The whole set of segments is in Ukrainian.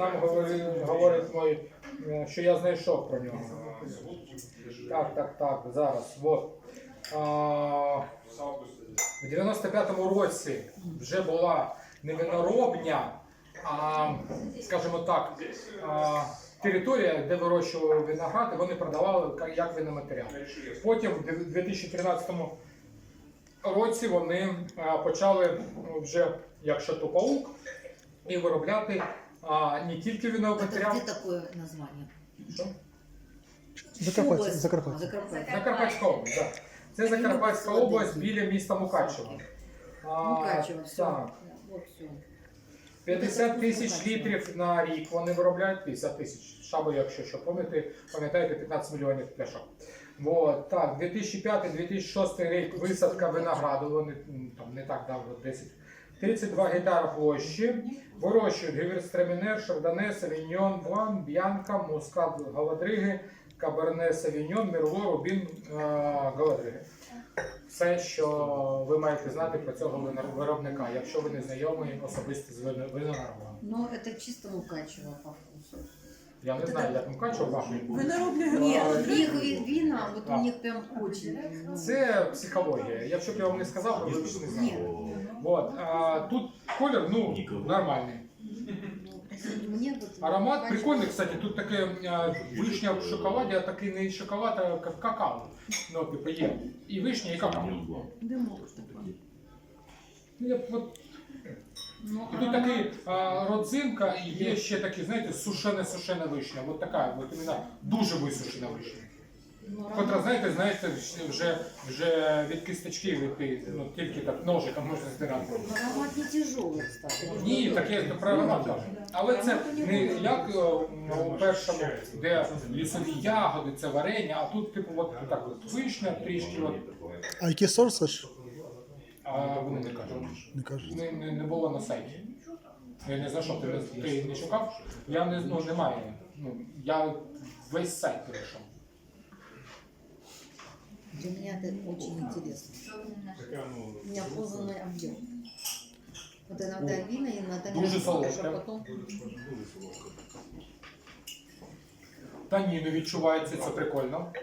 Нам говорить, говорить мой, е, що я знайшов про нього. Так, так, так, зараз. Вот. А, в 95-му році вже була не виноробня, а, скажімо так, а, територія, де вирощували виноград, і вони продавали як виноматеріал. Потім в 2013 році вони почали ну, вже як шатопаук і виробляти а, не тільки Это виноматеріал. где такое название? Що? Закарпаття, Область. Закарпаття. Закарпаття. Закарпатська область, так. Це Закарпатська область біля міста Мукачево. А, Мукачево, все. Так. Вот все. 50 тисяч літрів на рік вони виробляють, 50 тисяч. Шабо, якщо що пам'ятаєте, пам'ятаєте, 15 мільйонів пляшок. Вот, так, 2005-2006 рік висадка винограду, вони м, там не так давно, 10. 32 гектара площі. Вирощують гіверстремінер, шардоне, савіньон, блан, б'янка, мускат, галадриги, каберне, савіньон, мірло, рубін, е, галадриги. Все, що ви маєте знати про цього виробника, якщо ви не знайомі особисто з вино- виноградом. Ну, це чисто Мукачево по вкусу. Я не знаю, пахне. Нет, вот их ви- вина, вот А. у них прям очень. Це психологія. Якщо б я вам не сказав, ви б не знали. Вот. А, тут колір, ну, нормальний. Аромат прикольний, кстати, тут таке а, вишня в шоколаді, а такий не шоколад, а ка- какао. Ну, типу, є. І вишня, і какао. Дымок такой. Ну, я б от Ну, І тут такий а, родзинка, і є ще такі, знаєте, сушене-сушена вишня. От така, от іменно дуже висушена вишня. ну, Котра, знаєте, знаєте, вже, вже від кісточки випи, ну, тільки так ножиком можна здирати. Аромат не тяжелый, кстати. Ні, таке про аромат кажу. Але це не як е, у першому, де лісові ягоди, це варення, а тут, типу, от так от вишня трішки, от, А який Саш? а вони не кажуть. Не кажуть. Не, не, не було на сайті. Я не знайшов, ти, не- ти не шукав? Я не ну, немає. Ну, я весь сайт перейшов. Для меня это очень интересно. Неопознанный объем. Вот иногда вина, иногда не Дуже рассматриваешь, солодко. а потом Таніни відчувається, це прикольно.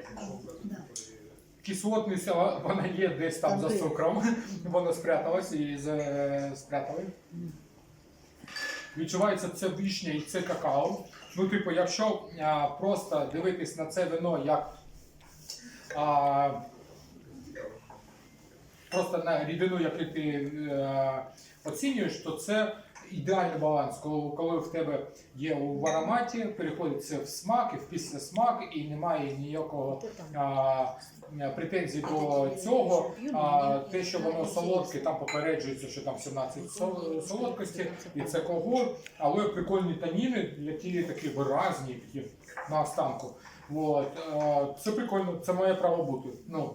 А вона є десь там за цукром. Воно спряталось і спрятали. Відчувається це вишня і це какао. Ну, типу, якщо а, просто дивитись на це вино як а, просто на рідину, яку ти е, оцінюєш, то це ідеальний баланс, коли, коли в тебе є в ароматі, переходить це в смак і в післясмак, і немає ніякого а, претензій до цього. А, те, що воно солодке, там попереджується, що там 17 солодкості, і це алкоголь, але прикольні таніни, які такі виразні, такі на останку. От, е, це прикольно, це моє право бути. Ну,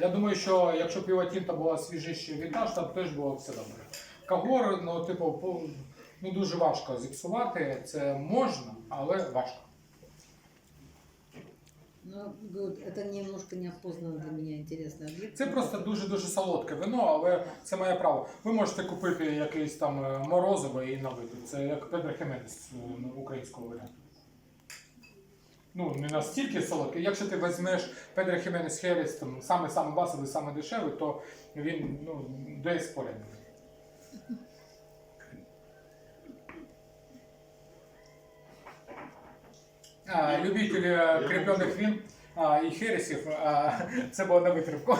я думаю, що якщо піва Тінта була свіжіше вінтаж, там теж було все добре. Кагор, ну, типу, по- ну, дуже важко зіпсувати. Це можна, але важко. Ну, говорю, это немножко неопознанно для меня интересный объект. Це просто дуже-дуже солодке вино, але це моє право. Ви можете купити якийсь там е, морозиво і налити. Це як Педро Хеменес е, українського варіанту. Ну, не настільки солодкий. Якщо ти візьмеш Педро Хеменес Херес, там саме саме басовий, саме дешевий, то він ну, десь поряд. А, любителі е, кріплених він а, і хересів, а, це було на витримку.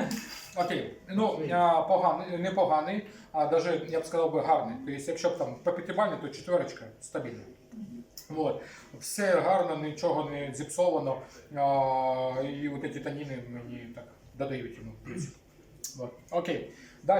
Окей, ну а, поганий, непоганий, а навіть я б сказав би гарний. Тобто, якщо б там по п'ятибальні, то четверочка стабільна. Вот. Все гарно, нічого не зіпсовано. А, і от ці таніни мені так додають йому плюс. Вот. Окей.